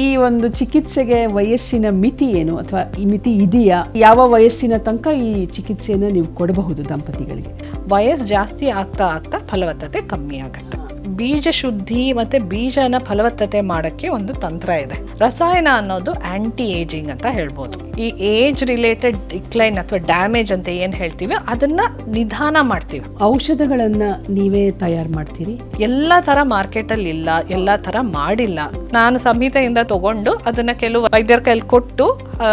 ಈ ಒಂದು ಚಿಕಿತ್ಸೆಗೆ ವಯಸ್ಸಿನ ಮಿತಿ ಏನು ಅಥವಾ ಈ ಮಿತಿ ಇದೆಯಾ? ಯಾವ ವಯಸ್ಸಿನ ತನಕ ಈ ಚಿಕಿತ್ಸೆಯನ್ನು ನೀವು ಕೊಡಬಹುದು ದಂಪತಿಗಳಿಗೆ? ವಯಸ್ಸು ಜಾಸ್ತಿ ಆಗ್ತಾ ಆಗ್ತಾ ಫಲವತ್ತತೆ ಕಮ್ಮಿ ಆಗುತ್ತೆ. ಬೀಜ ಶುದ್ಧಿ ಮತ್ತೆ ಬೀಜನ ಫಲವತ್ತತೆ ಮಾಡಕ್ಕೆ ಒಂದು ತಂತ್ರ ಇದೆ. ರಸಾಯನ ಅನ್ನೋದು ಆಂಟಿ ಏಜಿಂಗ್ ಅಂತ ಹೇಳ್ಬೋದು. ಈ ಏಜ್ ರಿಲೇಟೆಡ್ ಡಿಕ್ಲೈನ್ ಅಥವಾ ಡ್ಯಾಮೇಜ್ ಅಂತ ಏನು ಹೇಳ್ತೀವಿ ಅದನ್ನ ನಿಧಾನ ಮಾಡ್ತೀವಿ. ಔಷಧಗಳನ್ನ ನೀವೇ ತಯಾರು ಮಾಡ್ತೀರಿ? ಎಲ್ಲ ತರ ಮಾರ್ಕೆಟ್ ಅಲ್ಲಿ ಇಲ್ಲ ಎಲ್ಲ ತರ ಮಾಡಿಲ್ಲ. ನಾನು ಸಂಹಿತೆಯಿಂದ ತಗೊಂಡು ಅದನ್ನ ಕೆಲವು ವೈದ್ಯರ ಕೈಲಿ ಕೊಟ್ಟು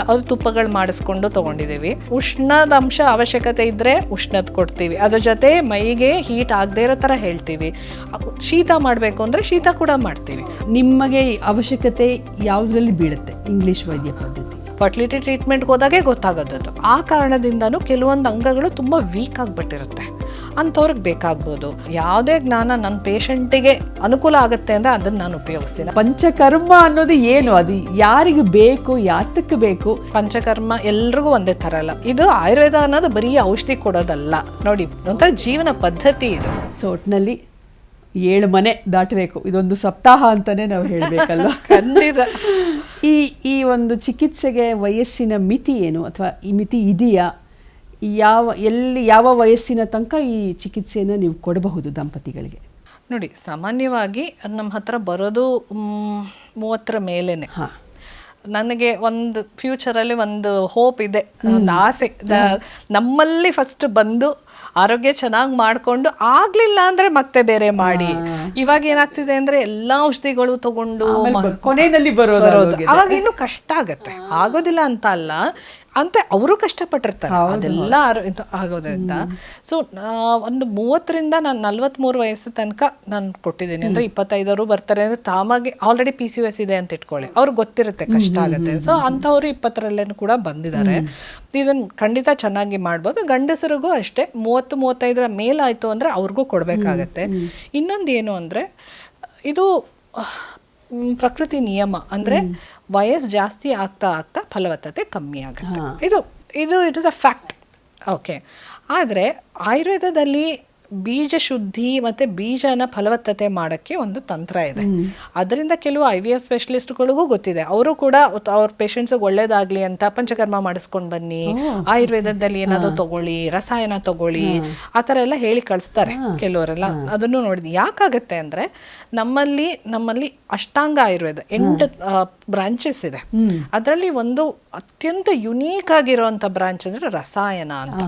ಅದು ತುಪ್ಪಗಳು ಮಾಡಿಸ್ಕೊಂಡು ತಗೊಂಡಿದ್ದೀವಿ. ಉಷ್ಣದ ಅಂಶ ಅವಶ್ಯಕತೆ ಇದ್ರೆ ಉಷ್ಣದ ಕೊಡ್ತೀವಿ. ಅದ್ರ ಜೊತೆ ಮೈಗೆ ಹೀಟ್ ಆಗದೆ ಇರೋ ಥರ ಹೇಳ್ತೀವಿ. ಶೀತ ಮಾಡಬೇಕು ಅಂದರೆ ಶೀತ ಕೂಡ ಮಾಡ್ತೀವಿ. ನಿಮಗೆ ಅವಶ್ಯಕತೆ ಯಾವುದರಲ್ಲಿ ಬೀಳುತ್ತೆ? ಇಂಗ್ಲೀಷ್ ವೈದ್ಯ ಪದ್ಧತಿ. ಫರ್ಟಿಲಿಟಿ ಟ್ರೀಟ್ಮೆಂಟ್ಗೆ ಹೋದಾಗೆ ಗೊತ್ತಾಗೋದದು ಆ ಕಾರಣದಿಂದನೂ ಕೆಲವೊಂದು ಅಂಗಗಳು ತುಂಬ ವೀಕ್ ಆಗಿಬಿಟ್ಟಿರುತ್ತೆ. ಅಂಥವ್ರಿಗೆ ಬೇಕಾಗ್ಬೋದು. ಯಾವುದೇ ಜ್ಞಾನ ನನ್ನ ಪೇಷಂಟಿಗೆ ಅನುಕೂಲ ಆಗುತ್ತೆ ಅಂದರೆ ಅದನ್ನು ನಾನು ಉಪಯೋಗಿಸ್ತೀನಿ. ಪಂಚಕರ್ಮ ಅನ್ನೋದು ಏನು? ಅದು ಯಾರಿಗೆ ಬೇಕು ಯಾತಕ್ಕೆ ಬೇಕು? ಪಂಚಕರ್ಮ ಎಲ್ರಿಗೂ ಒಂದೇ ಥರ ಅಲ್ಲ. ಇದು ಆಯುರ್ವೇದ ಅನ್ನೋದು ಬರೀ ಔಷಧಿ ಕೊಡೋದಲ್ಲ. ನೋಡಿ ಒಂಥರ ಜೀವನ ಪದ್ಧತಿ ಇದು. ಸೊ ಒಟ್ಟಿನಲ್ಲಿ ಏಳು ಮನೆ ದಾಟಬೇಕು. ಇದೊಂದು ಸಪ್ತಾಹ ಅಂತಾನೆ ನಾವು ಹೇಳಬೇಕಲ್ವ? ಖಂಡಿತ. ಈ ಈ ಒಂದು ಚಿಕಿತ್ಸೆಗೆ ವಯಸ್ಸಿನ ಮಿತಿ ಏನು? ಅಥವಾ ಈ ಮಿತಿ ಇದೆಯಾ? ಯಾವ ಎಲ್ಲಿ ಯಾವ ವಯಸ್ಸಿನ ತನಕ ಈ ಚಿಕಿತ್ಸೆಯನ್ನು ನೀವು ಕೊಡಬಹುದು ದಂಪತಿಗಳಿಗೆ? ನೋಡಿ ಸಾಮಾನ್ಯವಾಗಿ ನಮ್ಮ ಹತ್ರ ಬರೋದು ಮೂವತ್ತರ ಮೇಲೇನೆ. ಹಾಂ. ನನಗೆ ಒಂದು ಫ್ಯೂಚರಲ್ಲಿ ಒಂದು ಹೋಪ್ ಇದೆ ಒಂದು ಆಸೆ. ನಮ್ಮಲ್ಲಿ ಫಸ್ಟ್ ಬಂದು ಆರೋಗ್ಯ ಚೆನ್ನಾಗಿ ಮಾಡ್ಕೊಂಡು ಆಗ್ಲಿಲ್ಲ ಅಂದ್ರೆ ಮತ್ತೆ ಬೇರೆ ಮಾಡಿ. ಇವಾಗ ಏನಾಗ್ತಿದೆ ಅಂದ್ರೆ ಎಲ್ಲಾ ಔಷಧಿಗಳು ತಗೊಂಡು ಕೊನೆಯಲ್ಲಿ ಬರೋದು ಬರೋದು. ಅವಾಗ ಇನ್ನು ಕಷ್ಟ ಆಗತ್ತೆ. ಆಗೋದಿಲ್ಲ ಅಂತ ಅಲ್ಲ. ಅಂತ ಅವರು ಕಷ್ಟಪಟ್ಟಿರ್ತಾರೆ. ಅದೆಲ್ಲ ಆಗೋದ್ರಿಂದ. ಸೊ ಒಂದು ಮೂವತ್ತರಿಂದ ನಾನು ನಲ್ವತ್ಮೂರು ವಯಸ್ಸು ತನಕ ನಾನು ಕೊಟ್ಟಿದ್ದೀನಿ. ಅಂದ್ರೆ ಇಪ್ಪತ್ತೈದವರು ಬರ್ತಾರೆ. ಅಂದ್ರೆ ತಾಮಾಗಿ ಆಲ್ರೆಡಿ ಪಿ ಸಿ ಎಸ್ ಇದೆ ಅಂತ ಇಟ್ಕೊಳ್ಳಿ. ಅವ್ರಿಗೆ ಗೊತ್ತಿರುತ್ತೆ ಕಷ್ಟ ಆಗುತ್ತೆ. ಸೊ ಅಂಥವ್ರು ಇಪ್ಪತ್ತರಲ್ಲೇನು ಕೂಡ ಬಂದಿದ್ದಾರೆ. ಇದನ್ನ ಖಂಡಿತ ಚೆನ್ನಾಗಿ ಮಾಡ್ಬೋದು. ಗಂಡಸರಿಗೂ ಅಷ್ಟೇ. ಮೂವತ್ತು ಮೂವತ್ತೈದರ ಮೇಲಾಯಿತು ಅಂದ್ರೆ ಅವ್ರಿಗೂ ಕೊಡಬೇಕಾಗತ್ತೆ. ಇನ್ನೊಂದು ಏನು ಅಂದ್ರೆ ಇದು ಪ್ರಕೃತಿ ನಿಯಮ ಅಂದ್ರೆ ವಯಸ್ಸು ಜಾಸ್ತಿ ಆಗ್ತಾ ಆಗ್ತಾ ಫಲವತ್ತತೆ ಕಮ್ಮಿ ಆಗುತ್ತೆ. ಇದು ಇದು it is a fact okay ಆದರೆ ಆಯುರ್ವೇದದಲ್ಲಿ ಬೀಜ ಶುದ್ಧಿ ಮತ್ತು ಬೀಜನ ಫಲವತ್ತತೆ ಮಾಡೋಕ್ಕೆ ಒಂದು ತಂತ್ರ ಇದೆ. ಅದರಿಂದ ಕೆಲವು ಐ ವಿ ಎಫ್ ಸ್ಪೆಷಲಿಸ್ಟ್ಗಳಿಗೂ ಗೊತ್ತಿದೆ. ಅವರು ಕೂಡ ಅವ್ರ ಪೇಷಂಟ್ಸಿಗೆ ಒಳ್ಳೇದಾಗಲಿ ಅಂತ ಪಂಚಕರ್ಮ ಮಾಡಿಸ್ಕೊಂಡು ಬನ್ನಿ ಆಯುರ್ವೇದದಲ್ಲಿ ಏನಾದರೂ ತಗೊಳ್ಳಿ ರಸಾಯನ ತಗೊಳ್ಳಿ ಆ ಥರ ಎಲ್ಲ ಹೇಳಿ ಕಳಿಸ್ತಾರೆ ಕೆಲವರೆಲ್ಲ. ಅದನ್ನು ನೋಡಿದ್ವಿ. ಯಾಕಾಗತ್ತೆ ಅಂದರೆ ನಮ್ಮಲ್ಲಿ ನಮ್ಮಲ್ಲಿ ಅಷ್ಟಾಂಗ ಆಯುರ್ವೇದ ಎಂಟು ಬ್ರಾಂಚಸ್ ಇದೆ. ಅದರಲ್ಲಿ ಒಂದು ಅತ್ಯಂತ ಯುನೀಕ್ ಆಗಿರುವಂತ ಬ್ರಾಂಚ್ ಅಂದರೆ ರಸಾಯನ ಅಂತ.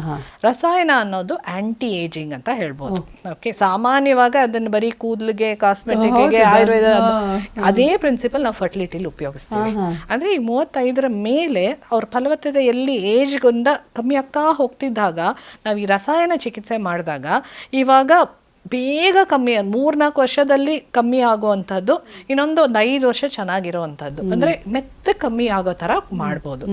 ರಸಾಯನ ಅನ್ನೋದು ಆಂಟಿ ಏಜಿಂಗ್ ಅಂತ ಹೇಳ್ಬೋದು. ಓಕೆ ಸಾಮಾನ್ಯವಾಗಿ ಅದನ್ನು ಬರೀ ಕೂದಲಿಗೆ ಕಾಸ್ಮೆಟಿಕ್ಗೆ ಆಯುರ್ವೇದ ಅದು- ಅದೇ ಪ್ರಿನ್ಸಿಪಲ್ ನಾವು ಫರ್ಟಿಲಿಟಿಲಿ ಉಪಯೋಗಿಸ್ತೀವಿ. ಅಂದ್ರೆ ಈ ಮೂವತ್ತೈದರ ಮೇಲೆ ಅವ್ರ ಫಲವತ್ತತೆ ಎಲ್ಲಿ ಏಜ್ಗೊಂದ ಕಮ್ಮಿ ಆಗ್ತಾ ಹೋಗ್ತಿದ್ದಾಗ ನಾವು ಈ ರಸಾಯನ ಚಿಕಿತ್ಸೆ ಮಾಡಿದಾಗ ಇವಾಗ ಬೇಗ ಕಮ್ಮಿ ಮೂರ್ನಾಲ್ಕು ವರ್ಷದಲ್ಲಿ ಕಮ್ಮಿ ಆಗುವಂಥದ್ದು ಇನ್ನೊಂದು ಒಂದು ಐದು ವರ್ಷ ಚೆನ್ನಾಗಿರುವಂಥದ್ದು. ಅಂದ್ರೆ ಮೆತ್ತ ಕಮ್ಮಿ ಆಗೋ ಥರ ಮಾಡ್ಬೋದು.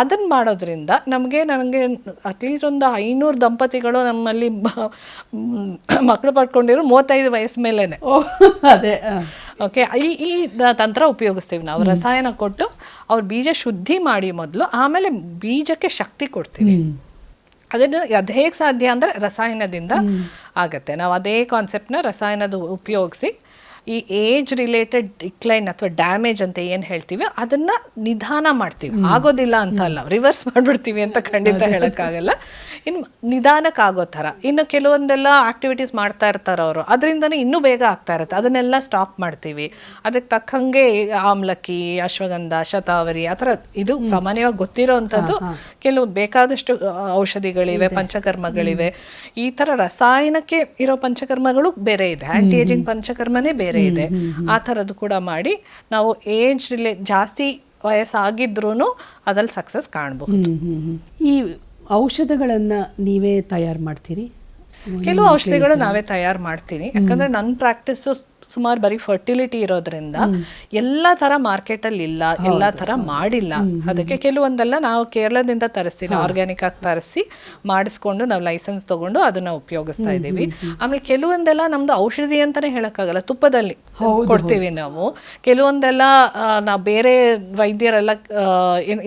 ಅದನ್ನು ಮಾಡೋದ್ರಿಂದ ನಮಗೆ ನನಗೆ ಅಟ್ಲೀಸ್ಟ್ ಒಂದು ಐನೂರು ದಂಪತಿಗಳು ನಮ್ಮಲ್ಲಿ ಮಕ್ಕಳು ಪಡ್ಕೊಂಡಿರೋ ಮೂವತ್ತೈದು ವಯಸ್ಸು ಮೇಲೇನೆ. ಓ ಅದೇ ಓಕೆ ಈ ಈ ತಂತ್ರ ಉಪಯೋಗಿಸ್ತೀವಿ ನಾವು. ರಸಾಯನ ಕೊಟ್ಟು ಅವ್ರ ಬೀಜ ಶುದ್ಧಿ ಮಾಡಿ ಮೊದಲು ಆಮೇಲೆ ಬೀಜಕ್ಕೆ ಶಕ್ತಿ ಕೊಡ್ತೀವಿ. ಅದನ್ನು ಅದು ಹೇಗೆ ಸಾಧ್ಯ ಅಂದರೆ ರಸಾಯನದಿಂದ ಆಗತ್ತೆ. ನಾವು ಅದೇ ಕಾನ್ಸೆಪ್ಟ್ನ ರಸಾಯನದ ಉಪಯೋಗಿಸಿ ಈ ಏಜ್ ರಿಲೇಟೆಡ್ ಡಿಕ್ಲೈನ್ ಅಥವಾ ಡ್ಯಾಮೇಜ್ ಅಂತ ಏನು ಹೇಳ್ತೀವಿ ಅದನ್ನ ನಿಧಾನ ಮಾಡ್ತೀವಿ. ಆಗೋದಿಲ್ಲ ಅಂತ ಅಲ್ಲ ರಿವರ್ಸ್ ಮಾಡ್ಬಿಡ್ತೀವಿ ಅಂತ ಖಂಡಿತ ಹೇಳೋಕ್ಕಾಗಲ್ಲ. ಇನ್ನು ನಿಧಾನಕ್ಕೆ ಆಗೋ ಥರ. ಇನ್ನು ಕೆಲವೊಂದೆಲ್ಲ ಆಕ್ಟಿವಿಟೀಸ್ ಮಾಡ್ತಾ ಇರ್ತಾರೆ ಅವರು. ಅದರಿಂದನೇ ಇನ್ನೂ ಬೇಗ ಆಗ್ತಾ ಇರುತ್ತೆ. ಅದನ್ನೆಲ್ಲ ಸ್ಟಾಪ್ ಮಾಡ್ತೀವಿ. ಅದಕ್ಕೆ ತಕ್ಕಂಗೆ ಆಮ್ಲಕ್ಕಿ ಅಶ್ವಗಂಧ ಶತಾವರಿ ಆ ಥರ ಇದು ಸಾಮಾನ್ಯವಾಗಿ ಗೊತ್ತಿರೋವಂಥದ್ದು ಕೆಲವು ಬೇಕಾದಷ್ಟು ಔಷಧಿಗಳಿವೆ ಪಂಚಕರ್ಮಗಳಿವೆ. ಈ ಥರ ರಸಾಯನಕ್ಕೆ ಇರೋ ಪಂಚಕರ್ಮಗಳು ಬೇರೆ ಇದೆ. ಆ್ಯಂಟಿ ಏಜಿಂಗ್ ಪಂಚಕರ್ಮನೇ ಬೇರೆ. ಇದೆ. ಆ ಥರದ್ದು ಕೂಡ ಮಾಡಿ ನಾವು ಏಜ್ ರಿಲೇ ಜಾಸ್ತಿ ವಯಸ್ಸಾಗಿದ್ರೂ ಅದ್ರಲ್ಲಿ ಸಕ್ಸಸ್ ಕಾಣಬಹುದು. ಈ ಔಷಧಗಳನ್ನು ನೀವೇ ತಯಾರು ಮಾಡ್ತೀರಿ? ಕೆಲವು ಔಷಧಿಗಳು ನಾವೇ ತಯಾರು ಮಾಡ್ತೀನಿ. ಯಾಕಂದ್ರೆ ನನ್ನ ಪ್ರಾಕ್ಟೀಸ್ ಸುಮಾರು ಬರೀ ಫರ್ಟಿಲಿಟಿ ಇರೋದ್ರಿಂದ ಎಲ್ಲ ತರ ಮಾರ್ಕೆಟ್ ಅಲ್ಲಿ ಇಲ್ಲ ಎಲ್ಲ ತರ ಮಾಡಿಲ್ಲ. ಅದಕ್ಕೆ ಕೆಲವೊಂದೆಲ್ಲ ನಾವು ಕೇರಳದಿಂದ ತರಿಸ್ತೀವಿ ಆರ್ಗ್ಯಾನಿಕ್ ಆಗಿ ತರಿಸಿ ಮಾಡಿಸ್ಕೊಂಡು ನಾವು ಲೈಸೆನ್ಸ್ ತಗೊಂಡು ಅದನ್ನ ಉಪಯೋಗಿಸ್ತಾ ಇದ್ದೀವಿ. ಆಮೇಲೆ ಕೆಲವೊಂದೆಲ್ಲ ನಮ್ದು ಔಷಧಿ ಅಂತಾನೆ ಹೇಳಕ್ಕಾಗಲ್ಲ ತುಪ್ಪದಲ್ಲಿ ಕೊಡ್ತೀವಿ ನಾವು. ಕೆಲವೊಂದೆಲ್ಲ ನಾವು ಬೇರೆ ವೈದ್ಯರೆಲ್ಲ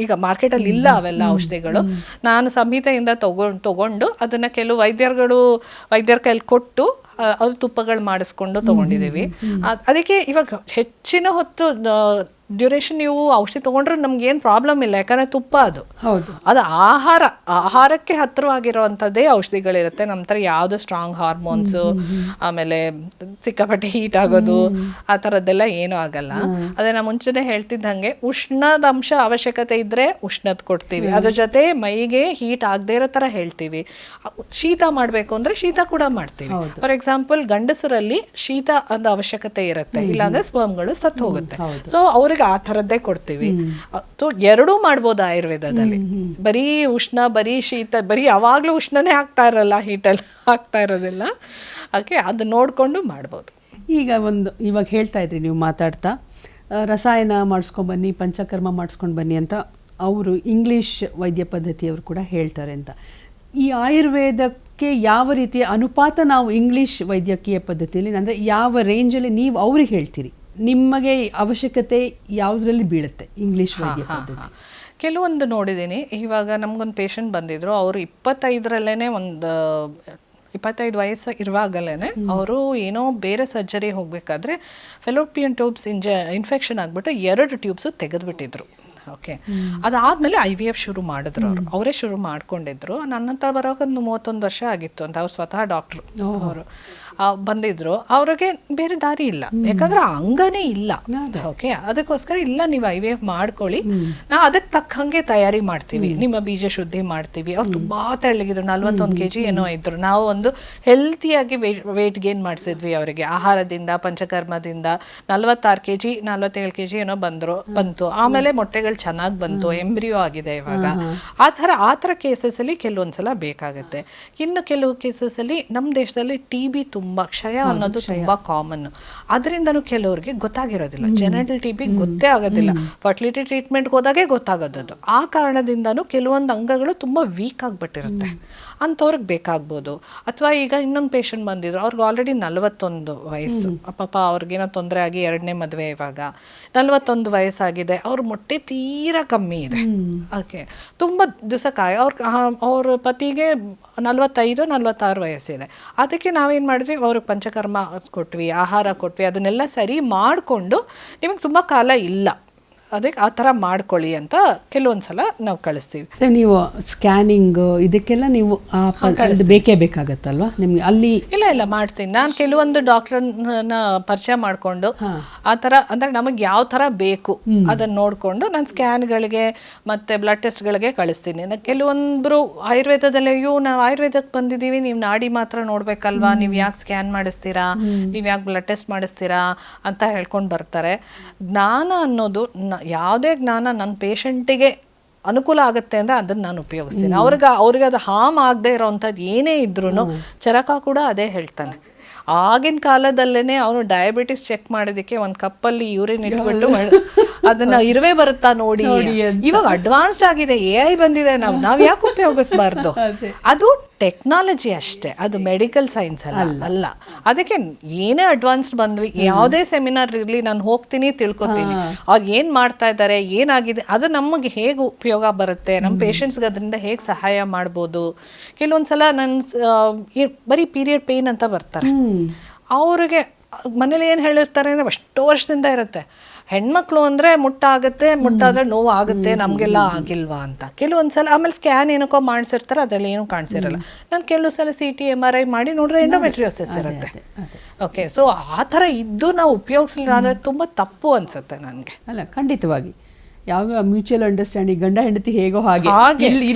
ಈಗ ಮಾರ್ಕೆಟ್ ಅಲ್ಲಿ ಇಲ್ಲ ಅವೆಲ್ಲ ಔಷಧಿಗಳು. ನಾನು ಸಂಹಿತೆಯಿಂದ ತಗೊಂಡು ತಗೊಂಡು ಅದನ್ನ ಕೆಲವು ವೈದ್ಯರುಗಳು ವೈದ್ಯರ ಕೈಲಿ ಕೊಟ್ಟು ಅದು ತುಪ್ಪಗಳು ಮಾಡಿಸ್ಕೊಂಡು ತಗೊಂಡಿದ್ದೀವಿ. ಅದ್- ಅದಕ್ಕೆ ಇವಾಗ ಹೆಚ್ಚಿನ ಹೊತ್ತು ಡ್ಯೂರೇಷನ್ ನೀವು ಔಷಧಿ ತೊಗೊಂಡ್ರೆ ನಮ್ಗೆ ಏನು ಪ್ರಾಬ್ಲಮ್ ಇಲ್ಲ ಯಾಕಂದರೆ ತುಪ್ಪ ಅದು. ಹೌದು. ಅದು ಆಹಾರ ಆಹಾರಕ್ಕೆ ಹತ್ತಿರವಾಗಿರುವಂಥದ್ದೇ ಔಷಧಿಗಳಿರುತ್ತೆ. ನಮ್ಮ ಥರ ಯಾವುದು ಸ್ಟ್ರಾಂಗ್ ಹಾರ್ಮೋನ್ಸು ಆಮೇಲೆ ಸಿಕ್ಕಾಪಟ್ಟೆ ಹೀಟ್ ಆಗೋದು ಆ ಥರದ್ದೆಲ್ಲ ಏನೂ ಆಗಲ್ಲ. ಅದೇ ನಾ ಮುಂಚೆನೆ ಹೇಳ್ತಿದ್ದಂಗೆ ಉಷ್ಣದ ಅಂಶ ಅವಶ್ಯಕತೆ ಇದ್ದರೆ ಉಷ್ಣದ ಕೊಡ್ತೀವಿ. ಅದ್ರ ಜೊತೆ ಮೈಗೆ ಹೀಟ್ ಆಗದೇ ಇರೋ ಥರ ಹೇಳ್ತೀವಿ. ಶೀತ ಮಾಡಬೇಕು ಅಂದರೆ ಶೀತ ಕೂಡ ಮಾಡ್ತೀವಿ. ಫಾರ್ ಎಕ್ಸಾಂಪಲ್ ಗಂಡಸರಲ್ಲಿ ಶೀತ ಅನ್ನೋ ಅವಶ್ಯಕತೆ ಇರುತ್ತೆ. ಇಲ್ಲಾಂದರೆ ಸ್ಪರ್ಮ್ಗಳು ಸತ್ತು ಹೋಗುತ್ತೆ. ಸೊ ಅವ್ರಿಗೆ ಆ ಥರದ್ದೇ ಕೊಡ್ತೀವಿ. ಸೊ ಎರಡೂ ಮಾಡ್ಬೋದು ಆಯುರ್ವೇದದಲ್ಲಿ. ಬರೀ ಉಷ್ಣ ಬರೀ ಶೀತ ಬರೀ ಯಾವಾಗಲೂ ಉಷ್ಣನೇ ಆಗ್ತಾ ಇರಲ್ಲ ಹೀಟಲ್ಲಿ ಆಗ್ತಾ ಇರೋದಿಲ್ಲ. ಓಕೆ ಅದು ನೋಡಿಕೊಂಡು ಮಾಡ್ಬೋದು. ಈಗ ಒಂದು ಇವಾಗ ಹೇಳ್ತಾ ಇದ್ರಿ ನೀವು ಮಾತಾಡ್ತಾ. ರಸಾಯನ ಮಾಡಿಸ್ಕೊಂಡು ಬನ್ನಿ ಪಂಚಕರ್ಮ ಮಾಡಿಸ್ಕೊಂಡು ಬನ್ನಿ ಅಂತ ಅವರು ಇಂಗ್ಲೀಷ್ ವೈದ್ಯ ಪದ್ಧತಿಯವರು ಕೂಡ ಹೇಳ್ತಾರೆ ಅಂತ. ಈ ಆಯುರ್ವೇದಕ್ಕೆ ಯಾವ ರೀತಿಯ ಅನುಪಾತ ನಾವು ಇಂಗ್ಲೀಷ್ ವೈದ್ಯಕೀಯ ಪದ್ಧತಿಯಲ್ಲಿ ಅಂದರೆ ಯಾವ ರೇಂಜಲ್ಲಿ ನೀವು ಅವ್ರಿಗೆ ಹೇಳ್ತೀರಿ? ನಿಮಗೆ ಅವಶ್ಯಕತೆ ಯಾವುದರಲ್ಲಿ ಬೀಳುತ್ತೆ? ಇಂಗ್ಲೀಷ್ ವೈದ್ಯ ಪದ್ಧತಿ. ಕೆಲವೊಂದು ನೋಡಿದ್ದೀನಿ. ಇವಾಗ ನಮಗೊಂದು ಪೇಷಂಟ್ ಬಂದಿದ್ರು. ಅವರು ಇಪ್ಪತ್ತೈದರಲ್ಲೇ ಒಂದು ಇಪ್ಪತ್ತೈದು ವಯಸ್ಸು ಇರುವಾಗಲೇ ಅವರು ಏನೋ ಬೇರೆ ಸರ್ಜರಿ ಹೋಗಬೇಕಾದ್ರೆ ಫೆಲೋಪಿಯನ್ ಟ್ಯೂಬ್ಸ್ ಇಂಜ ಇನ್ಫೆಕ್ಷನ್ ಆಗಿಬಿಟ್ಟು ಎರಡು ಟ್ಯೂಬ್ಸು ತೆಗೆದುಬಿಟ್ಟಿದ್ರು. ಓಕೆ ಅದಾದಮೇಲೆ ಐ ವಿ ಎಫ್ ಶುರು ಮಾಡಿದ್ರು ಅವರು. ಅವರೇ ಶುರು ಮಾಡ್ಕೊಂಡಿದ್ರು. ನನ್ನ ಹತ್ರ ಬರೋಕೆ ಒಂದು ಮೂವತ್ತೊಂದು ವರ್ಷ ಆಗಿತ್ತು ಅಂತ. ಅವ್ರು ಸ್ವತಃ ಡಾಕ್ಟ್ರು ಅವರು. ಬಂದಿದ್ರು. ಅವ್ರಿಗೆ ಬೇರೆ ದಾರಿ ಇಲ್ಲ. ಯಾಕಂದ್ರೆ ಹಂಗನೇ ಅಂಗನೇ ಇಲ್ಲ. ಓಕೆ ಅದಕ್ಕೋಸ್ಕರ ಇಲ್ಲ ನೀವು ಐ ವಿ ಎಫ್ ಮಾಡ್ಕೊಳ್ಳಿ ನಾ ಅದಕ್ಕೆ ತಕ್ಕಂಗೆ ತಯಾರಿ ಮಾಡ್ತೀವಿ. ನಿಮ್ಮ ಬೀಜ ಶುದ್ಧಿ ಮಾಡ್ತೀವಿ. ಅವ್ರು ತುಂಬಾ ತೆಳ್ಳಗಿದ್ರು. ನಲ್ವತ್ತೊಂದು ಕೆ ಜಿ ಏನೋ ಇದ್ರು. ನಾವು ಒಂದು ಹೆಲ್ತಿಯಾಗಿ ವೇಟ್ ಗೇನ್ ಮಾಡಿಸಿದ್ವಿ ಅವರಿಗೆ. ಆಹಾರದಿಂದ ಪಂಚಕರ್ಮದಿಂದ. ನಲ್ವತ್ತಾರು ಕೆ ಜಿ ನಲ್ವತ್ತೇಳು ಕೆ ಜಿ ಏನೋ ಬಂದ್ರು ಬಂತು. ಆಮೇಲೆ ಮೊಟ್ಟೆಗಳು ಚೆನ್ನಾಗಿ ಬಂತು. ಎಂಬ್ರಿಯೋ ಆಗಿದೆ ಇವಾಗ. ಆ ಥರ ಆ ಥರ ಕೇಸಸಲ್ಲಿ ಕೆಲವೊಂದ್ಸಲ ಬೇಕಾಗುತ್ತೆ. ಇನ್ನು ಕೆಲವು ಕೇಸಸಲ್ಲಿ ನಮ್ಮ ದೇಶದಲ್ಲಿ ಟಿ ಬಿ ತುಂಬ ಕ್ಷಯ ಅನ್ನೋದು ತುಂಬ ಕಾಮನ್ ಅದರಿಂದನೂ ಕೆಲವ್ರಿಗೆ ಗೊತ್ತಾಗಿರೋದಿಲ್ಲ. ಜನರಲ್ ಟಿ ಬಿ ಗೊತ್ತೇ ಆಗೋದಿಲ್ಲ. ಫರ್ಟಿಲಿಟಿ ಟ್ರೀಟ್ಮೆಂಟ್ಗೆ ಹೋದಾಗೆ ಗೊತ್ತಾಗೋದದು. ಆ ಕಾರಣದಿಂದನೂ ಕೆಲವೊಂದು ಅಂಗಗಳು ತುಂಬ ವೀಕ್ ಆಗಿಬಿಟ್ಟಿರುತ್ತೆ. ಅಂಥವ್ರಿಗೆ ಬೇಕಾಗ್ಬೋದು. ಅಥವಾ ಈಗ ಇನ್ನೊಂದು ಪೇಷಂಟ್ ಬಂದಿದ್ರು. ಅವ್ರಿಗೆ ಆಲ್ರೆಡಿ ನಲವತ್ತೊಂದು ವಯಸ್ಸು. ಪಾಪ ಅವ್ರಿಗೇನೋ ತೊಂದರೆ ಆಗಿ ಎರಡನೇ ಮದುವೆ ಇವಾಗ. ನಲವತ್ತೊಂದು ವಯಸ್ಸಾಗಿದೆ. ಅವ್ರ ಮೊಟ್ಟೆ ತೀರಾ ಕಮ್ಮಿ ಇದೆ. ಓಕೆ ತುಂಬ ದಿವಸ ಕಾಯಿ ಅವ್ರ ಅವ್ರ ಪತಿಗೆ ನಲವತ್ತೈದು ನಲವತ್ತಾರು ವಯಸ್ಸಿದೆ. ಅದಕ್ಕೆ ನಾವೇನು ಮಾಡಿದ್ವಿ? ಅವ್ರಿಗೆ ಪಂಚಕರ್ಮ ಕೊಟ್ವಿ ಆಹಾರ ಕೊಟ್ವಿ ಅದನ್ನೆಲ್ಲ ಸರಿ ಮಾಡಿಕೊಂಡು ನಿಮಗೆ ತುಂಬ ಕಾಲ ಇಲ್ಲ. ಅದಕ್ಕೆ ಆ ಥರ ಮಾಡ್ಕೊಳ್ಳಿ ಅಂತ ಕೆಲವೊಂದು ಸಲ ನಾವು ಕಳಿಸ್ತೀವಿ. ನೀವು ಸ್ಕ್ಯಾನಿಂಗ್ ಇದಕ್ಕೆಲ್ಲ ನೀವು ಬೇಕೇ ಬೇಕಾಗತ್ತಲ್ವಾ? ನಿಮ್ಗೆ ಅಲ್ಲಿ ಇಲ್ಲ ಇಲ್ಲ ಮಾಡ್ತೀನಿ. ನಾನು ಕೆಲವೊಂದು ಡಾಕ್ಟರ್ನ ಪರಿಚಯ ಮಾಡಿಕೊಂಡು ಆ ಥರ ಅಂದರೆ ನಮಗೆ ಯಾವ ಥರ ಬೇಕು ಅದನ್ನು ನೋಡಿಕೊಂಡು ನಾನು ಸ್ಕ್ಯಾನ್ಗಳಿಗೆ ಮತ್ತು ಬ್ಲಡ್ ಟೆಸ್ಟ್ಗಳಿಗೆ ಕಳಿಸ್ತೀನಿ. ಕೆಲವೊಂದ್ರು ಆಯುರ್ವೇದದಲ್ಲಿ ಅಯ್ಯೋ ನಾವು ಆಯುರ್ವೇದಕ್ಕೆ ಬಂದಿದ್ದೀವಿ ನೀವು ನಾಡಿ ಮಾತ್ರ ನೋಡಬೇಕಲ್ವಾ? ನೀವು ಯಾಕೆ ಸ್ಕ್ಯಾನ್ ಮಾಡಿಸ್ತೀರಾ? ನೀವು ಯಾಕೆ ಬ್ಲಡ್ ಟೆಸ್ಟ್ ಮಾಡಿಸ್ತೀರಾ? ಅಂತ ಹೇಳ್ಕೊಂಡು ಬರ್ತಾರೆ. ಜ್ಞಾನ ಅನ್ನೋದು ಯಾವುದೇ ಜ್ಞಾನ ನನ್ನ ಪೇಷಂಟಿಗೆ ಅನುಕೂಲ ಆಗುತ್ತೆ ಅಂದ್ರೆ ಅದನ್ನು ನಾನು ಉಪಯೋಗಿಸ್ತೀನಿ. ಅವ್ರಿಗೆ ಅವ್ರಿಗೆ ಅದು ಹಾಮ್ ಆಗದೆ ಇರೋವಂಥದ್ದು ಏನೇ ಇದ್ರೂ ಚರಕ ಕೂಡ ಅದೇ ಹೇಳ್ತಾನೆ. ಆಗಿನ ಕಾಲದಲ್ಲೇನೆ ಅವನು ಡಯಾಬಿಟಿಸ್ ಚೆಕ್ ಮಾಡೋದಕ್ಕೆ ಒಂದು ಕಪ್ಪಲ್ಲಿ ಯೂರಿನ್ ಇಟ್ಬಿಟ್ಟು ಅದನ್ನ ಇರುವೆ ಬರುತ್ತಾ ನೋಡಿ ಇವಾಗ ಅಡ್ವಾನ್ಸ್ಡ್ ಆಗಿದೆ ಎ ಐ ಬಂದಿದೆ ನಾವು ನಾವು ಯಾಕೆ ಉಪಯೋಗಿಸ್ಬಾರ್ದು? ಅದು ಟೆಕ್ನಾಲಜಿ ಅಷ್ಟೇ ಅದು ಮೆಡಿಕಲ್ ಸೈನ್ಸ್ ಅಲ್ಲ ಅಲ್ಲ. ಅದಕ್ಕೆ ಏನೇ ಅಡ್ವಾನ್ಸ್ಡ್ ಬಂದ್ರಿ ಯಾವುದೇ ಸೆಮಿನಾರ್ ಇರಲಿ ನಾನು ಹೋಗ್ತೀನಿ ತಿಳ್ಕೊತೀನಿ. ಅವ್ರು ಏನು ಮಾಡ್ತಾ ಇದ್ದಾರೆ ಏನಾಗಿದೆ ಅದು ನಮಗೆ ಹೇಗೆ ಉಪಯೋಗ ಬರುತ್ತೆ ನಮ್ಮ ಪೇಷಂಟ್ಸ್ಗೆ ಅದರಿಂದ ಹೇಗೆ ಸಹಾಯ ಮಾಡ್ಬೋದು. ಕೆಲವೊಂದ್ಸಲ ನನ್ನ ಬರೀ ಪೀರಿಯಡ್ ಪೇಯ್ನ್ ಅಂತ ಬರ್ತಾರೆ. ಅವ್ರಿಗೆ ಮನೇಲಿ ಏನು ಹೇಳಿರ್ತಾರೆ ಅಂದರೆ ಅಷ್ಟೋ ವರ್ಷದಿಂದ ಇರುತ್ತೆ. ಹೆಣ್ಮಕ್ಳು ಅಂದರೆ ಮುಟ್ಟಾಗುತ್ತೆ ಮುಟ್ಟಾದ್ರೆ ನೋವು ಆಗುತ್ತೆ ನಮಗೆಲ್ಲ ಆಗಿಲ್ವಾ ಅಂತ. ಕೆಲವೊಂದ್ಸಲ ಆಮೇಲೆ ಸ್ಕ್ಯಾನ್ ಏನಕ್ಕೋ ಮಾಡಿಸಿರ್ತಾರೆ ಅದರಲ್ಲಿ ಏನು ಕಾಣಿಸಿರಲ್ಲ. ನಾನು ಕೆಲವು ಸಲ C T M R I ಮಾಡಿ ನೋಡಿದ್ರೆ ಎಂಡೋಮೆಟ್ರಿಯೋಸಿಸ್ ಇರುತ್ತೆ. ಓಕೆ ಸೊ ಆ ಥರ ಇದ್ದು ನಾವು ಉಪಯೋಗಿಸಲಿಲ್ಲ ಅಂದರೆ ತುಂಬ ತಪ್ಪು ಅನಿಸುತ್ತೆ ನನಗೆ. ಅಲ್ಲ ಖಂಡಿತವಾಗಿ. ಯಾವ ಮ್ಯೂಚುವಲ್ ಅಂಡರ್ಸ್ಟ್ಯಾಂಡಿಂಗ್ ಗಂಡ ಹೆಂಡತಿ ಹೇಗೋ ಹಾಗೆ. ಇಲ್ಲಿ-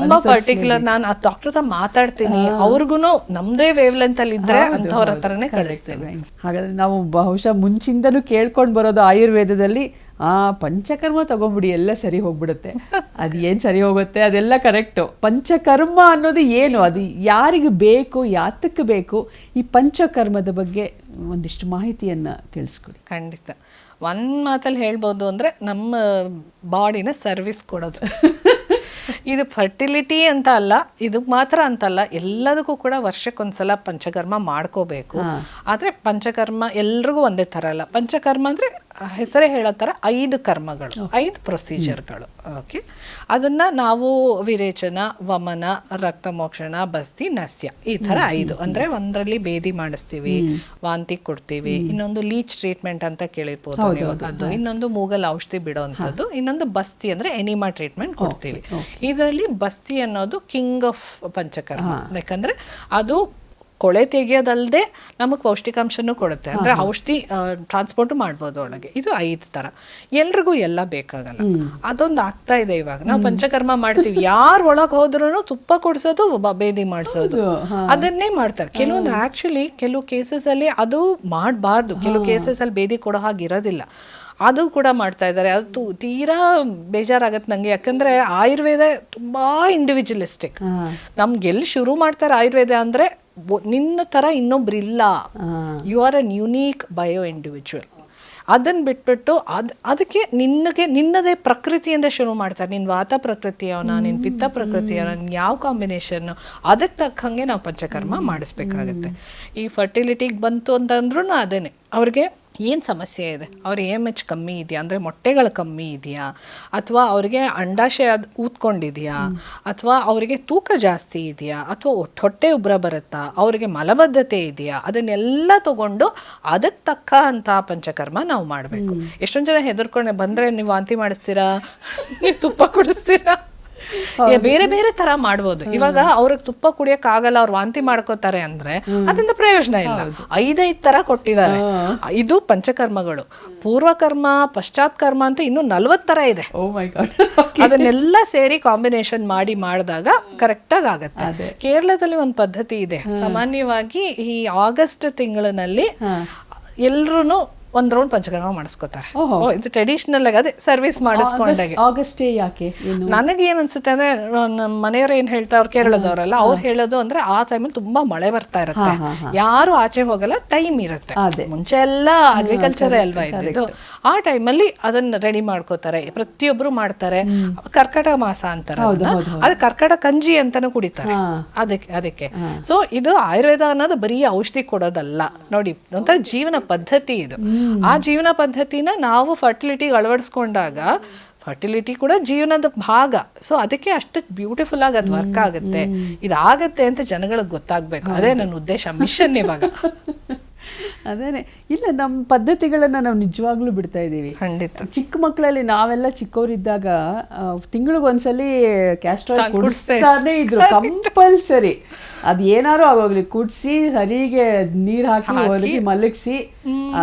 ತುಂಬಾ ಪರ್ಟಿಕ್ಯುಲರ್ ನಾನು ಆ ಡಾಕ್ಟರ್ ಹತ್ರ ಮಾತಾಡ್ತೀನಿ. ಅವ್ರಿಗೂ ನಮ್ದೇ ವೇವ್ ಲೆಂತ್ ಅಲ್ಲಿ ಇದ್ರೆ ಅಂತವ್ರ ಹತ್ರನೇ ಕಳಿಸ್ತೇವೆ ಹಾಗಾದ್ರೆ ನಾವು ಬಹುಶಃ ಮುಂಚಿಂದನೂ ಕೇಳ್ಕೊಂಡು ಬರೋದು ಆಯುರ್ವೇದದಲ್ಲಿ ಆ ಪಂಚಕರ್ಮ ತಗೊಂಬಿಡಿ ಎಲ್ಲ ಸರಿ ಹೋಗ್ಬಿಡುತ್ತೆ. ಅದು ಏನು ಸರಿ ಹೋಗುತ್ತೆ? ಅದೆಲ್ಲ ಕರೆಕ್ಟ್ ಪಂಚಕರ್ಮ ಅನ್ನೋದು ಏನು? ಅದು ಯಾರಿಗೆ ಬೇಕು ಯಾತಕ್ಕೆ ಬೇಕು? ಈ ಪಂಚಕರ್ಮದ ಬಗ್ಗೆ ಒಂದಿಷ್ಟು ಮಾಹಿತಿಯನ್ನ ತಿಳಿಸ್ಕೊಡಿ. ಖಂಡಿತ. ಒಂದ್ ಮಾತಲ್ಲಿ ಹೇಳ್ಬೋದು ಅಂದರೆ ನಮ್ಮ ಬಾಡಿನ ಸರ್ವಿಸ್ ಕೊಡೋದು. ಇದು ಫರ್ಟಿಲಿಟಿ ಅಂತ ಅಲ್ಲ ಇದು ಮಾತ್ರ ಅಂತಲ್ಲ ಎಲ್ಲದಕ್ಕೂ ಕೂಡ ವರ್ಷಕ್ಕೊಂದ್ಸಲ ಪಂಚಕರ್ಮ ಮಾಡ್ಕೋಬೇಕು. ಆದರೆ ಪಂಚಕರ್ಮ ಎಲ್ರಿಗೂ ಒಂದೇ ಥರ ಅಲ್ಲ. ಪಂಚಕರ್ಮ ಅಂದರೆ ಹೆಸರೇ ಹೇಳೋ ಥರ ಐದು ಕರ್ಮಗಳು ಐದು ಪ್ರೊಸೀಜರ್ಗಳು ಓಕೆ ಅದನ್ನು ನಾವು ವಿರೇಚನ ವಮನ ರಕ್ತಮೋಕ್ಷಣ ಬಸ್ತಿ ನಸ್ಯ ಈ ಥರ ಐದು. ಅಂದರೆ ಒಂದರಲ್ಲಿ ಬೇದಿ ಮಾಡಿಸ್ತೀವಿ ವಾಂತಿ ಕೊಡ್ತೀವಿ ಇನ್ನೊಂದು ಲೀಚ್ ಟ್ರೀಟ್ಮೆಂಟ್ ಅಂತ ಕೇಳಿರ್ಬೋದು ಅದು ಇನ್ನೊಂದು ಮೂಗಲ್ ಔಷಧಿ ಬಿಡೋ ಅಂಥದ್ದು ಇನ್ನೊಂದು ಬಸ್ತಿ ಅಂದರೆ ಎನಿಮಾ ಟ್ರೀಟ್ಮೆಂಟ್ ಕೊಡ್ತೀವಿ. ಇದರಲ್ಲಿ ಬಸ್ತಿ ಅನ್ನೋದು ಕಿಂಗ್ ಆಫ್ ಪಂಚಕರ್ಮ. ಯಾಕಂದ್ರೆ ಅದು ಕೊಳೆ ತೆಗೆಯೋದಲ್ಲದೆ ನಮಗೆ ಪೌಷ್ಟಿಕಾಂಶನೂ ಕೊಡುತ್ತೆ. ಅಂದರೆ ಔಷಧಿ ಟ್ರಾನ್ಸ್ಪೋರ್ಟ್ ಮಾಡ್ಬೋದು ಒಳಗೆ. ಇದು ಐದು ಥರ ಎಲ್ರಿಗೂ ಎಲ್ಲ ಬೇಕಾಗಲ್ಲ. ಅದೊಂದು ಆಗ್ತಾ ಇದೆ ಇವಾಗ. ನಾವು ಪಂಚಕರ್ಮ ಮಾಡ್ತೀವಿ. ಯಾರು ಒಳಗೆ ಹೋದ್ರೂ ತುಪ್ಪ ಕೊಡಿಸೋದು ಬೇದಿ ಮಾಡಿಸೋದು. ಅದನ್ನೇ ಮಾಡ್ತಾರೆ. ಕೆಲವೊಂದು ಆ್ಯಕ್ಚುಲಿ ಕೆಲವು ಕೇಸಸಲ್ಲಿ ಅದು ಮಾಡಬಾರ್ದು. ಕೆಲವು ಕೇಸಸಲ್ಲಿ ಬೇದಿ ಕೊಡೋ ಹಾಗೆ ಇರೋದಿಲ್ಲ ಅದು ಕೂಡ ಮಾಡ್ತಾ ಇದ್ದಾರೆ. ಅದು ತೀರಾ ಬೇಜಾರಾಗತ್ತೆ ನನಗೆ ಯಾಕಂದರೆ ಆಯುರ್ವೇದ ತುಂಬ ಇಂಡಿವಿಜುವಲಿಸ್ಟಿಕ್ ನಮ್ಗೆ ಎಲ್ಲಿ ಶುರು ಮಾಡ್ತಾರೆ ಆಯುರ್ವೇದ ಅಂದರೆ ನಿನ್ನ ಥರ ಇನ್ನೊಬ್ರು ಇಲ್ಲ you are an unique bio individual ಅದನ್ನು ಬಿಟ್ಬಿಟ್ಟು ಅದು ಅದಕ್ಕೆ ನಿನ್ನಗೆ ನಿನ್ನದೇ ಪ್ರಕೃತಿಯಿಂದ ಶುರು ಮಾಡ್ತಾರೆ. ನಿನ್ನ ವಾತ ಪ್ರಕೃತಿಯವನ ನಿನ್ನ ಪಿತ್ತ ಪ್ರಕೃತಿಯವನ ನಿನ್ ಯಾವ ಕಾಂಬಿನೇಷನ್ನು ಅದಕ್ಕೆ ತಕ್ಕಂಗೆ ನಾವು ಪಂಚಕರ್ಮ ಮಾಡಿಸ್ಬೇಕಾಗತ್ತೆ. ಈ ಫರ್ಟಿಲಿಟಿಗೆ ಬಂತು ಅಂತಂದ್ರೂ ಅದೇನೆ. ಅವ್ರಿಗೆ ಏನು ಸಮಸ್ಯೆ ಇದೆ? ಅವ್ರ ಎ ಎಂ ಎಚ್ ಕಮ್ಮಿ ಇದೆಯಾ? ಅಂದರೆ ಮೊಟ್ಟೆಗಳು ಕಮ್ಮಿ ಇದೆಯಾ? ಅಥವಾ ಅವರಿಗೆ ಅಂಡಾಶಯ ಅದು ಊದ್ಕೊಂಡಿದೆಯಾ? ಅಥವಾ ಅವರಿಗೆ ತೂಕ ಜಾಸ್ತಿ ಇದೆಯಾ? ಅಥವಾ ಹೊಟ್ಟೆ ಉಬ್ಬರ ಬರುತ್ತಾ? ಅವರಿಗೆ ಮಲಬದ್ಧತೆ ಇದೆಯಾ? ಅದನ್ನೆಲ್ಲ ತಗೊಂಡು ಅದಕ್ಕೆ ತಕ್ಕ ಅಂತ ಪಂಚಕರ್ಮ ನಾವು ಮಾಡಬೇಕು. ಎಷ್ಟೊಂದು ಜನ ಹೆದರ್ಕೊಂಡೆ ಬಂದರೆ ನೀವು ವಾಂತಿ ಮಾಡಿಸ್ತೀರಾ? ನೀವು ತುಪ್ಪ ಕುಡಿಸ್ತೀರಾ? ಬೇರೆ ಬೇರೆ ತರ ಮಾಡ್ಬೋದು. ಇವಾಗ ಅವ್ರಿಗೆ ತುಪ್ಪ ಕುಡಿಯಕ್ ಆಗಲ್ಲ ಅವ್ರು ವಾಂತಿ ಮಾಡ್ಕೋತಾರೆ ಅಂದ್ರೆ ಅದರಿಂದ ಪ್ರಯೋಜನ ಇಲ್ಲ. ಐದೈದ್ ತರ ಕೊಟ್ಟಿದ್ದಾರೆ. ಇದು ಪಂಚಕರ್ಮಗಳು. ಪೂರ್ವಕರ್ಮ ಪಶ್ಚಾತ್ ಕರ್ಮ ಅಂತ ಇನ್ನೂ ನಲ್ವತ್ ತರ ಇದೆ. ಗಾಡ್ ಅದನ್ನೆಲ್ಲ ಸೇರಿ ಕಾಂಬಿನೇಷನ್ ಮಾಡಿ ಮಾಡಿದಾಗ ಕರೆಕ್ಟಾಗಿ ಆಗತ್ತೆ. ಕೇರಳದಲ್ಲಿ ಒಂದು ಪದ್ಧತಿ ಇದೆ. ಸಾಮಾನ್ಯವಾಗಿ ಈ ಆಗಸ್ಟ್ ತಿಂಗಳಿನಲ್ಲಿ ಎಲ್ರು ಒಂದ್ ರೌಂಡ್ ಪಂಚಕರ್ಮ ಮಾಡಿಸ್ಕೋತಾರೆ. ಇದು ಟ್ರೆಡಿಷನಲ್ ಆಗಿ ಅದೇ ಸರ್ವಿಸ್ ಮಾಡಿಸ್ಕೊಂಡಾಗೆ. ಆಗಸ್ಟೇ ಯಾಕೆ ನನಗೆ ಏನ್ ಅನ್ಸುತ್ತೆ ಅಂದ್ರೆ ನಮ್ಮ ಮನೆಯವ್ರು ಏನ್ ಹೇಳ್ತಾ ಅವ್ರು ಕೇರಳದವರಲ್ಲ ಅವ್ರು ಹೇಳೋದು ಅಂದ್ರೆ ಆ ಟೈಮಲ್ಲಿ ತುಂಬಾ ಮಳೆ ಬರ್ತಾ ಇರುತ್ತೆ. ಯಾರು ಆಚೆ ಹೋಗಲ್ಲ ಟೈಮ್ ಇರುತ್ತೆ. ಮುಂಚೆ ಎಲ್ಲ ಅಗ್ರಿಕಲ್ಚರ್ ಅಲ್ವಾ ಇದ್ದಿದ್ದು. ಆ ಟೈಮಲ್ಲಿ ಅದನ್ನ ರೆಡಿ ಮಾಡ್ಕೋತಾರೆ. ಪ್ರತಿಯೊಬ್ರು ಮಾಡ್ತಾರೆ. ಕರ್ಕಟ ಮಾಸ ಅಂತಾರೆ ಅದು ಕರ್ಕಟ ಕಂಜಿ ಅಂತಾನು ಕುಡಿತಾರೆ. ಅದಕ್ಕೆ ಅದಕ್ಕೆ. ಸೊ ಇದು ಆಯುರ್ವೇದ ಅನ್ನೋದು ಬರೀ ಔಷಧಿ ಕೊಡೋದಲ್ಲ. ನೋಡಿ ಒಂಥರ ಜೀವನ ಪದ್ಧತಿ ಇದು. ಆ ಜೀವನ ಪದ್ಧತಿನ ನಾವು ಫರ್ಟಿಲಿಟಿಗೆ ಅಳವಡಿಸ್ಕೊಂಡಾಗ ಫರ್ಟಿಲಿಟಿ ಕೂಡ ಜೀವನದ ಭಾಗ. ಸೊ ಅದಕ್ಕೆ ಅಷ್ಟು ಬ್ಯೂಟಿಫುಲ್ ಆಗಿ ಅದು ವರ್ಕ್ ಆಗುತ್ತೆ. ಇದಾಗತ್ತೆ ಅಂತ ಜನಗಳಿಗೆ ಗೊತ್ತಾಗ್ಬೇಕು. ಅದೇ ನನ್ನ ಉದ್ದೇಶ ಮಿಷನ್ ಇವಾಗ. ಅದೇನೆ. ಇಲ್ಲ ನಮ್ಮ ಪದ್ಧತಿಗಳನ್ನು ನಾವು ನಿಜವಾಗ್ಲೂ ಬಿಡ್ತಾ ಇದ್ದೀವಿ. ಖಂಡಿತ. ಚಿಕ್ಕ ಮಕ್ಕಳಲ್ಲಿ ನಾವೆಲ್ಲ ಚಿಕ್ಕವರಿದ್ದಾಗ ತಿಂಗಳಿಗೆ ಒಂದ್ಸಲಿ ಕ್ಯಾಸ್ಟ್ರಾಲ್ ಕುಡ್ಸ್ತೆ. ಕುಡಿಸ್ತಾನೆ ಇದ್ರು ಕಂಪಲ್ಸರಿ. ಅದು ಏನಾರು ಆಗೋಗ್ಲಿ ಕುಡಿಸಿ ಹರಿಗೆ ನೀರು ಹಾಕಿ ಒದಗಿ ಮಲಗಿಸಿ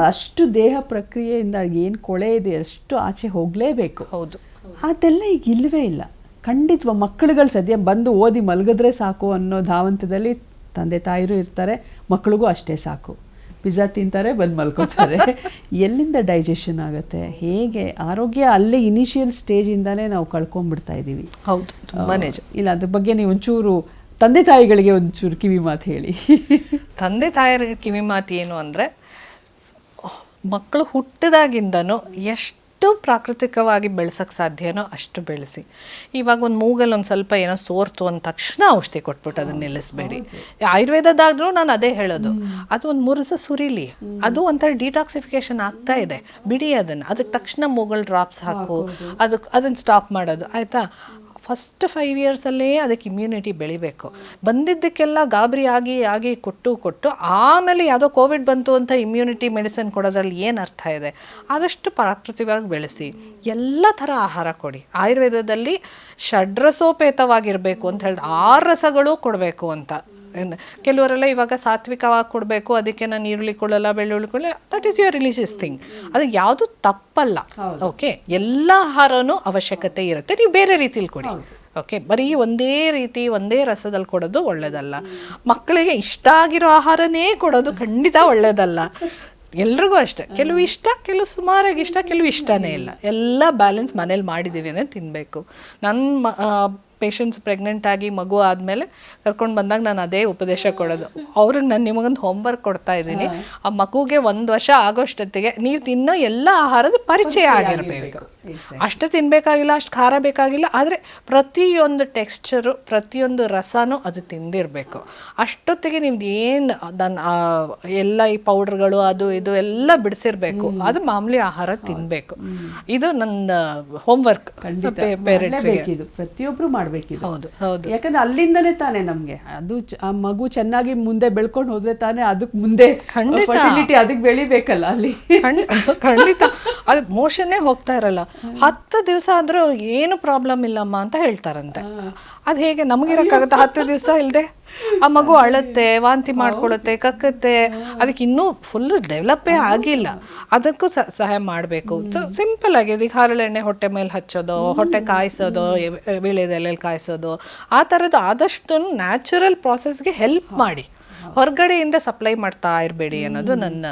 ಅಷ್ಟು ದೇಹ ಪ್ರಕ್ರಿಯೆಯಿಂದ ಏನು ಕೊಳೆ ಇದೆ ಅಷ್ಟು ಆಚೆ ಹೋಗ್ಲೇಬೇಕು. ಹೌದು. ಅದೆಲ್ಲ ಈಗ ಇಲ್ಲವೇ ಇಲ್ಲ. ಖಂಡಿತವ ಮಕ್ಕಳುಗಳು ಸದ್ಯ ಬಂದು ಓದಿ ಮಲಗಿದ್ರೆ ಸಾಕು ಅನ್ನೋ ಧಾವಂತದಲ್ಲಿ ತಂದೆ ತಾಯಿರು ಇರ್ತಾರೆ ಮಕ್ಕಳಿಗೂ ಅಷ್ಟೇ ಸಾಕು. ಪಿಜ್ಜಾ ತಿಂತಾರೆ ಬಂದು ಮಲ್ಕೋತಾರೆ. ಎಲ್ಲಿಂದ ಡೈಜೆಷನ್ ಆಗುತ್ತೆ? ಹೇಗೆ? ಆರೋಗ್ಯ ಅಲ್ಲೇ ಇನಿಷಿಯಲ್ ಸ್ಟೇಜಿಂದಾನೇ ನಾವು ಕಳ್ಕೊಂಡ್ಬಿಡ್ತಾ ಇದ್ದೀವಿ. ಹೌದು ಮನೇಜ್ ಇಲ್ಲ ಅದ್ರ ಬಗ್ಗೆ ನೀವು ಒಂಚೂರು ತಂದೆ ತಾಯಿಗಳಿಗೆ ಒಂಚೂರು ಕಿವಿ ಮಾತು ಹೇಳಿ. ತಂದೆ ತಾಯಿಯರಿಗೆ ಕಿವಿ ಮಾತು ಏನು ಅಂದರೆ ಮಕ್ಕಳು ಹುಟ್ಟಿದಾಗಿಂದನೂ ಎಷ್ಟು ಪ್ರಾಕೃತಿಕವಾಗಿ ಬೆಳೆಸೋಕ್ಕೆ ಸಾಧ್ಯನೋ ಅಷ್ಟು ಬೆಳೆಸಿ. ಇವಾಗ ಒಂದು ಮೂಗಲ್ಲಿ ಒಂದು ಸ್ವಲ್ಪ ಏನೋ ಸೋರ್ತು ಅಂದ ತಕ್ಷಣ ಔಷಧಿ ಕೊಟ್ಬಿಟ್ಟು ಅದನ್ನ ನಿಲ್ಲಿಸಬೇಡಿ. ಆಯುರ್ವೇದದಾದ್ರೂ ನಾನು ಅದೇ ಹೇಳೋದು. ಅದು ಒಂದು ಮೂರು ದಿವಸ ಸುರಿಲಿ. ಅದು ಒಂಥರ ಡಿಟಾಕ್ಸಿಫಿಕೇಶನ್ ಆಗ್ತಾ ಇದೆ. ಬಿಡಿ ಅದನ್ನು. ಅದಕ್ಕೆ ತಕ್ಷಣ ಮೂಗಲ್ ಡ್ರಾಪ್ಸ್ ಹಾಕು. ಅದಕ್ಕೆ ಅದನ್ನು ಸ್ಟಾಪ್ ಮಾಡೋದು. ಆಯಿತಾ? ಫಸ್ಟ್ ಫೈವ್ ಇಯರ್ಸಲ್ಲೇ ಅದಕ್ಕೆ ಇಮ್ಯುನಿಟಿ ಬೆಳಿಬೇಕು. ಬಂದಿದ್ದಕ್ಕೆಲ್ಲ ಗಾಬರಿ ಆಗಿ ಆಗಿ ಕೊಟ್ಟು ಕೊಟ್ಟು ಆಮೇಲೆ ಯಾವುದೋ ಕೋವಿಡ್ ಬಂತು ಅಂತ ಇಮ್ಯುನಿಟಿ ಮೆಡಿಸಿನ್ ಕೊಡೋದ್ರಲ್ಲಿ ಏನು ಅರ್ಥ ಇದೆ? ಆದಷ್ಟು ಪ್ರಾಕೃತಿಕವಾಗಿ ಬೆಳೆಸಿ. ಎಲ್ಲ ಥರ ಆಹಾರ ಕೊಡಿ. ಆಯುರ್ವೇದದಲ್ಲಿ ಷಡ್ರಸೋಪೇತವಾಗಿರಬೇಕು ಅಂತ ಹೇಳಿದ್ರೆ ಆರು ರಸಗಳು ಕೊಡಬೇಕು ಅಂತ. ಕೆಲವರೆಲ್ಲ ಇವಾಗ ಸಾತ್ವಿಕವಾಗಿ ಕೊಡಬೇಕು ಅದಕ್ಕೆ ನಾನು ಈರುಳ್ಳಿ ಕೊಳ್ಳಲ್ಲ ಬೆಳ್ಳುಳ್ಳಿ ಕೊಳ್ಳಲ್ಲ that is your religious thing ಅದು ಯಾವುದು ತಪ್ಪಲ್ಲ. ಓಕೆ ಎಲ್ಲ ಆಹಾರನೂ ಅವಶ್ಯಕತೆ ಇರುತ್ತೆ. ನೀವು ಬೇರೆ ರೀತಿಲಿ ಕೊಡಿ. ಓಕೆ ಬರೀ ಒಂದೇ ರೀತಿ ಒಂದೇ ರಸದಲ್ಲಿ ಕೊಡೋದು ಒಳ್ಳೇದಲ್ಲ. ಮಕ್ಕಳಿಗೆ ಇಷ್ಟ ಆಗಿರೋ ಆಹಾರನೇ ಕೊಡೋದು ಖಂಡಿತ ಒಳ್ಳೇದಲ್ಲ. ಎಲ್ರಿಗೂ ಅಷ್ಟೆ. ಕೆಲವು ಇಷ್ಟ ಕೆಲವು ಸುಮಾರಾಗಿ ಇಷ್ಟ ಕೆಲವು ಇಷ್ಟನೇ ಇಲ್ಲ. ಎಲ್ಲ ಬ್ಯಾಲೆನ್ಸ್ ಮನೇಲಿ ಮಾಡಿದ್ದೀವಿ ಅಂದರೆ ತಿನ್ನಬೇಕು ನನ್ನ ಮ- ಪೇಷಂಟ್ಸ್ ಪ್ರೆಗ್ನೆಂಟ್ ಆಗಿ ಮಗು ಆದಮೇಲೆ ಕರ್ಕೊಂಡು ಬಂದಾಗ ನಾನು ಅದೇ ಉಪದೇಶ ಕೊಡೋದು. ಅವ್ರಿಗೆ ನಾನು ನಿಮಗೊಂದು ಹೋಮ್ವರ್ಕ್ ಕೊಡ್ತಾ ಇದ್ದೀನಿ. ಆ ಮಗುಗೆ ಒಂದು ವರ್ಷ ಆಗೋಷ್ಟೊತ್ತಿಗೆ ನೀವು ತಿನ್ನೋ ಎಲ್ಲ ಆಹಾರದ ಪರಿಚಯ ಆಗಿರಬೇಕು. ಅಷ್ಟು ತಿನ್ಬೇಕಾಗಿಲ್ಲ ಅಷ್ಟು ಖಾರ ಬೇಕಾಗಿಲ್ಲ ಆದರೆ ಪ್ರತಿಯೊಂದು ಟೆಕ್ಸ್ಚರು ಪ್ರತಿಯೊಂದು ರಸನೂ ಅದು ತಿಂದಿರಬೇಕು. ಅಷ್ಟೊತ್ತಿಗೆ ನಿಮ್ದು ಏನು ದನ್ ಆ ಎಲ್ಲ ಈ ಪೌಡ್ರ್ಗಳು ಅದು ಇದು ಎಲ್ಲ ಬಿಡಿಸಿರ್ಬೇಕು. ಅದು ಮಾಮೂಲಿ ಆಹಾರ ತಿನ್ಬೇಕು. ಇದು ನನ್ನ ಹೋಮ್ವರ್ಕ್ ಇದು ಪ್ರತಿಯೊಬ್ಬರು ಪ್ರತಿಯೊಬ್ರು ಮಾಡ್ಬೇಕಿದು. ಹೌದು ಹೌದು. ಯಾಕಂದ್ರೆ ಅಲ್ಲಿಂದನೇ ತಾನೇ ನಮಗೆ. ಅದು ಆ ಮಗು ಚೆನ್ನಾಗಿ ಮುಂದೆ ಬೆಳ್ಕೊಂಡು ಹೋದ್ರೆ ತಾನೇ ಅದಕ್ಕೆ ಮುಂದೆ ಖಂಡಿತ. ಅದಕ್ಕೆ ಬೆಳಿಬೇಕಲ್ಲ ಅಲ್ಲಿ. ಖಂಡ ಖಂಡಿತ. ಅದು ಮೋಷನ್ನೇ ಹೋಗ್ತಾ ಇರಲ್ಲ. ಹತ್ತು ದಿವಸ ಆದ್ರೂ ಏನು ಪ್ರಾಬ್ಲಮ್ ಇಲ್ಲಮ್ಮ ಅಂತ ಹೇಳ್ತಾರಂತೆ. ಅದು ಹೇಗೆ ನಮಗಿರೋಕ್ಕಾಗುತ್ತೆ? ಹತ್ತು ದಿವಸ ಇಲ್ಲದೆ ಆ ಮಗು ಅಳುತ್ತೆ ವಾಂತಿ ಮಾಡ್ಕೊಳುತ್ತೆ ಕಕ್ಕುತ್ತೆ. ಅದಕ್ಕೆ ಇನ್ನೂ ಫುಲ್ ಡೆವಲಪ್ಪೇ ಆಗಿಲ್ಲ. ಅದಕ್ಕೂ ಸಹಾಯ ಮಾಡಬೇಕು. ಸಿಂಪಲ್ ಆಗಿ ಅದಕ್ಕೆ ಹರಳೆಣ್ಣೆ ಹೊಟ್ಟೆ ಮೇಲೆ ಹಚ್ಚೋದು ಹೊಟ್ಟೆ ಕಾಯಿಸೋದು ವೀಳ್ಯದೆಲೆಯಲ್ಲಿ ಕಾಯಿಸೋದು ಆ ಥರದ್ದು ಆದಷ್ಟು ನ್ಯಾಚುರಲ್ ಪ್ರಾಸೆಸ್ಗೆ ಹೆಲ್ಪ್ ಮಾಡಿ. ಹೊರಗಡೆಯಿಂದ ಸಪ್ಲೈ ಮಾಡ್ತಾ ಇರಬೇಡಿ ಅನ್ನೋದು ನನ್ನ